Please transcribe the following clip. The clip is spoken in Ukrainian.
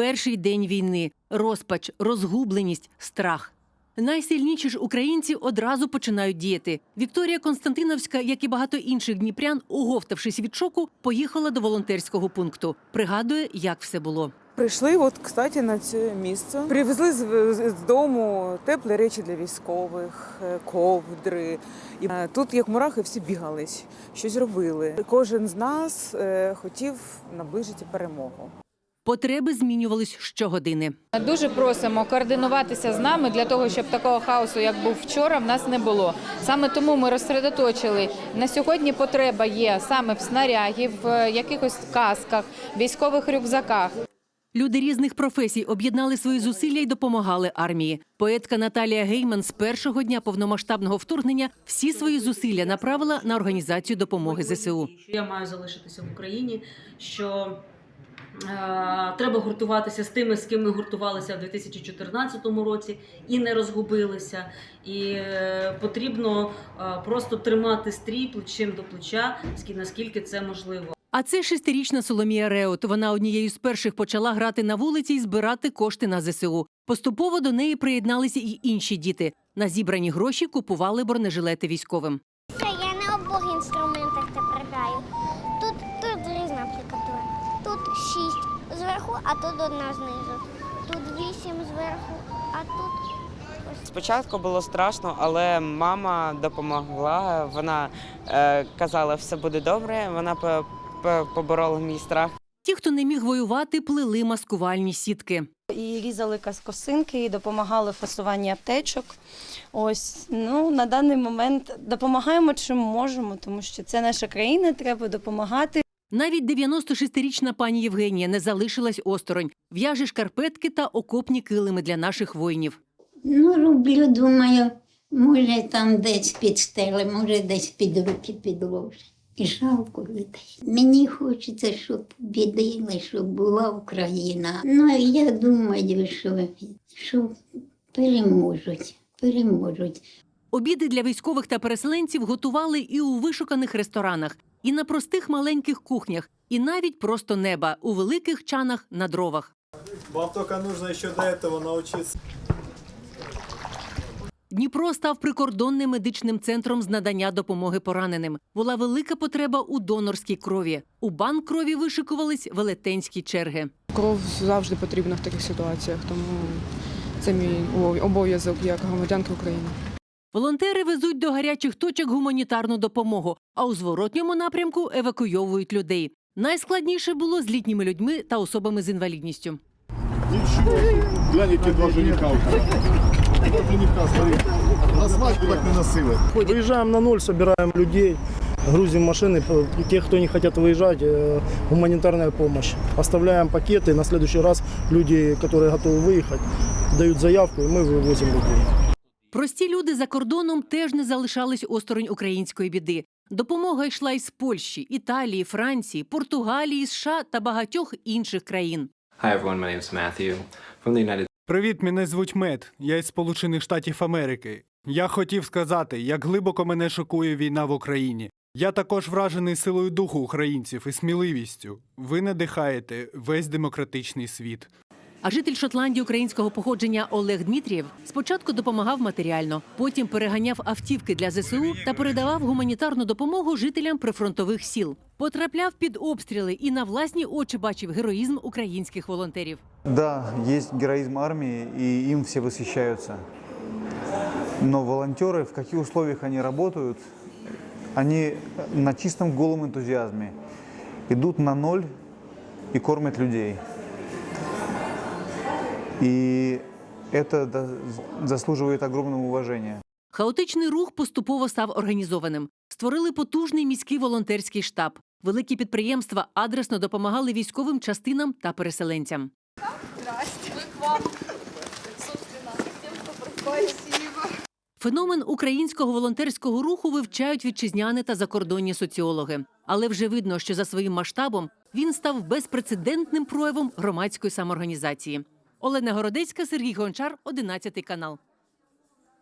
перший день війни, розпач, розгубленість, страх. Найсильніші ж українці одразу починають діяти. Вікторія Константиновська, як і багато інших дніпрян, оговтавшись від шоку, поїхала до волонтерського пункту. Пригадує, як все було. Прийшли, от, кстати, на це місце. Привезли з, з- дому теплі речі для військових, е, ковдри. І е, тут, як мурахи, всі бігались, щось робили. Кожен з нас е, хотів наближити перемогу. Потреби змінювались щогодини. Дуже просимо координуватися з нами для того, щоб такого хаосу, як був вчора, в нас не було. Саме тому ми розсередоточили на сьогодні. Потреба є саме в снаряді, в е, якихось касках, військових рюкзаках. Люди різних професій об'єднали свої зусилля і допомагали армії. Поетка Наталія Гейман з першого дня повномасштабного вторгнення всі свої зусилля направила на організацію допомоги ЗСУ. я маю залишитися в Україні, що треба гуртуватися з тими, з ким ми гуртувалися в 2014 році і не розгубилися. І е, потрібно е, просто тримати стрій плечем до плеча, скі- наскільки це можливо. А це шестирічна Соломія Реут. Вона однією з перших почала грати на вулиці і збирати кошти на ЗСУ. Поступово до неї приєдналися й інші діти. На зібрані гроші купували бронежилети військовим. Це я на обох інструментах тепер шість зверху, а тут одна знизу. Тут вісім зверху, а тут ось Спочатку було страшно, але мама допомогла. Вона е, казала, все буде добре. Вона по- по- поборола мій страх. Ті, хто не міг воювати, плели маскувальні сітки. і різали каскосинки, і допомагали в фасуванні аптечок. Ось ну на даний момент допомагаємо чим можемо, тому що це наша країна, треба допомагати. Навіть 96-річна пані Євгенія не залишилась осторонь. В'яже шкарпетки та окопні килими для наших воїнів. Ну, роблю, думаю, може там десь під стели, може десь під руки підложу. І жалко людей. Мені хочеться, щоб побідили, щоб була Україна. Ну, я думаю, що, що переможуть, переможуть. Обіди для військових та переселенців готували і у вишуканих ресторанах, і на простих маленьких кухнях, і навіть просто неба у великих чанах на дровах. Вам только нужно еще до этого научиться. Дніпро став прикордонним медичним центром з надання допомоги пораненим. Була велика потреба у донорській крові. У банк крові вишикувались велетенські черги. Кров завжди потрібна в таких ситуаціях, тому це мій обов'язок як громадянки України. Волонтери везуть до гарячих точок гуманітарну допомогу, а у зворотньому напрямку евакуйовують людей. Найскладніше було з літніми людьми та особами з інвалідністю. Ничего. Гляньте, два жениха у Два жениха, смотри. На свадьбу так не носили. Выезжаем на ноль, собираем людей, грузим машины. П- Тех, кто не хотят выезжать, э, гуманитарная помощь. Оставляем пакеты, на следующий раз люди, которые готовы выехать, дают заявку, и мы вывозим людей. Прості люди за кордоном теж не залишались осторонь української біди. Допомога йшла із Польщі, Італії, Франції, Португалії, США та багатьох інших країн. Hi everyone, my name is Matthew from the United Привіт, мене звуть Мед. Я із Сполучених Штатів Америки. Я хотів сказати, як глибоко мене шокує війна в Україні. Я також вражений силою духу українців і сміливістю. Ви надихаєте весь демократичний світ. А житель Шотландії українського походження Олег Дмитрієв спочатку допомагав матеріально, потім переганяв автівки для ЗСУ та передавав гуманітарну допомогу жителям прифронтових сіл. Потрапляв під обстріли і на власні очі бачив героїзм українських волонтерів. Да, есть героизм армии, и им все восхищаются. Но волонтеры, в каких условиях они работают, они на чистом голом энтузиазме идут на ноль и кормят людей. И это заслуживает огромного уважения. Хаотичний рух поступово став організованим. Створили потужний міський волонтерський штаб. Великі підприємства адресно допомагали військовим частинам та переселенцям. Феномен українського волонтерського руху вивчають вітчизняни та закордонні соціологи. Але вже видно, що за своїм масштабом він став безпрецедентним проявом громадської самоорганізації. Олена Городецька, Сергій Гончар, 11 канал.